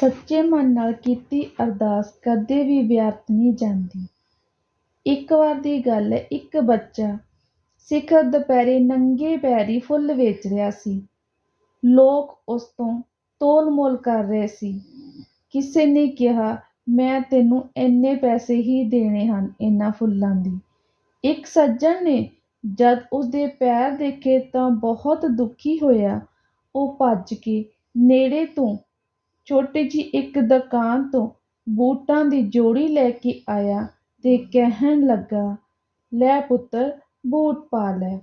ਸੱਚੇ ਮਨ ਨਾਲ ਕੀਤੀ ਅਰਦਾਸ ਕਦੇ ਵੀ ਵਿਅਰਥ ਨਹੀਂ ਜਾਂਦੀ। ਇੱਕ ਵਾਰ ਦੀ ਗੱਲ ਹੈ, ਇੱਕ ਬੱਚਾ ਸਿਖਰ ਦੁਪਹਿਰੇ ਨੰਗੇ ਪੈਰੀ ਫੁੱਲ ਵੇਚ ਰਿਹਾ ਸੀ। ਲੋਕ ਉਸ ਤੋਂ ਤੋਲ-ਮੋਲ ਕਰ ਰਹੇ ਸੀ। ਕਿਸੇ ਨੇ ਕਿਹਾ, "ਮੈਂ ਤੈਨੂੰ ਇੰਨੇ ਪੈਸੇ ਹੀ ਦੇਣੇ ਹਨ ਇਹਨਾਂ ਫੁੱਲਾਂ ਦੀ ਇੱਕ ਸੱਜਣ ਨੇ ਜਦ ਉਸਦੇ ਪੈਰ ਦੇਖੇ ਤਾਂ ਬਹੁਤ ਦੁਖੀ ਹੋਇਆ। ਉਹ ਭੱਜ ਕੇ ਨੇੜੇ ਤੋਂ ਛੋਟੀ ਜਿਹੀ ਇੱਕ ਦੁਕਾਨ ਤੋਂ ਬੂਟਾਂ ਦੀ ਜੋੜੀ ਲੈ ਕੇ ਆਇਆ ਤੇ ਕਹਿਣ ਲੱਗਾ, "ਲੈ ਪੁੱਤਰ, ਬੂਟ ਪਾ ਲੈ।"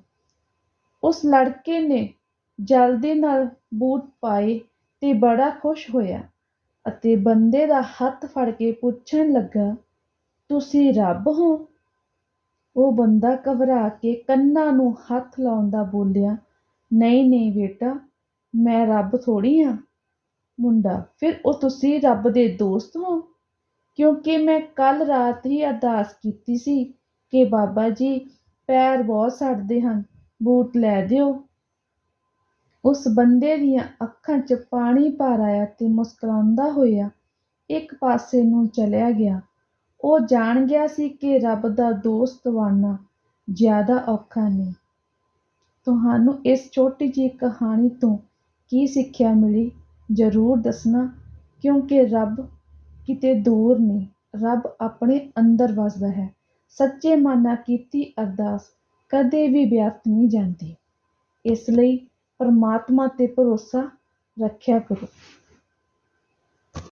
ਉਸ ਲੜਕੇ ਨੇ ਜਲਦੀ ਨਾਲ ਬੂਟ ਪਾਏ ਤੇ ਬੜਾ ਖੁਸ਼ ਹੋਇਆ ਅਤੇ ਬੰਦੇ ਦਾ ਹੱਥ ਫੜ ਕੇ ਪੁੱਛਣ ਲੱਗਾ, "ਤੁਸੀਂ ਰੱਬ ਹੋ?" ਉਹ ਬੰਦਾ ਘਬਰਾ ਕੇ ਕੰਨਾਂ ਨੂੰ ਹੱਥ ਲਾਉਂਦਾ ਬੋਲਿਆ, "ਨਹੀਂ-ਨਹੀਂ ਬੇਟਾ, ਮੈਂ ਰੱਬ ਥੋੜ੍ਹੀ ਹਾਂ।" ਮੁੰਡਾ, "ਫਿਰ ਉਹ ਤੁਸੀਂ ਰੱਬ ਦੇ ਦੋਸਤ ਹੋ? ਕਿਉਂਕਿ ਮੈਂ ਕੱਲ੍ਹ ਰਾਤ ਹੀ ਅਰਦਾਸ ਕੀਤੀ ਸੀ ਕਿ ਬਾਬਾ ਜੀ, ਪੈਰ ਬਹੁਤ ਸੜਦੇ ਹਨ, ਬੂਟ ਲੈ ਦਿਓ।" ਉਸ ਬੰਦੇ ਦੀਆਂ ਅੱਖਾਂ 'ਚ ਪਾਣੀ ਭਰ ਆਇਆ ਤੇ ਮੁਸਕਰਾਉਂਦਾ ਹੋਇਆ ਇੱਕ ਪਾਸੇ ਨੂੰ ਚਲਿਆ ਗਿਆ। ਉਹ ਜਾਣ ਗਿਆ ਸੀ ਕਿ ਰੱਬ ਦਾ ਦੋਸਤ ਬਣਨਾ ਜ਼ਿਆਦਾ ਔਖਾ ਨਹੀਂ। ਤੁਹਾਨੂੰ ਇਸ ਛੋਟੀ ਜਿਹੀ ਕਹਾਣੀ ਤੋਂ ਕੀ ਸਿੱਖਿਆ ਮਿਲੀ, ਜ਼ਰੂਰ ਦੱਸਣਾ। ਕਿਉਂਕਿ ਰੱਬ ਕਿਤੇ ਦੂਰ ਨਹੀਂ, ਰੱਬ ਆਪਣੇ ਅੰਦਰ ਵੱਸਦਾ ਹੈ। ਸੱਚੇ ਮਨ ਨਾਲ ਕੀਤੀ ਅਰਦਾਸ ਕਦੇ ਵੀ ਵਿਅਰਥ ਨਹੀਂ ਜਾਂਦੀ। ਇਸ ਲਈ ਪਰਮਾਤਮਾ 'ਤੇ ਭਰੋਸਾ ਰੱਖਿਆ ਕਰੋ।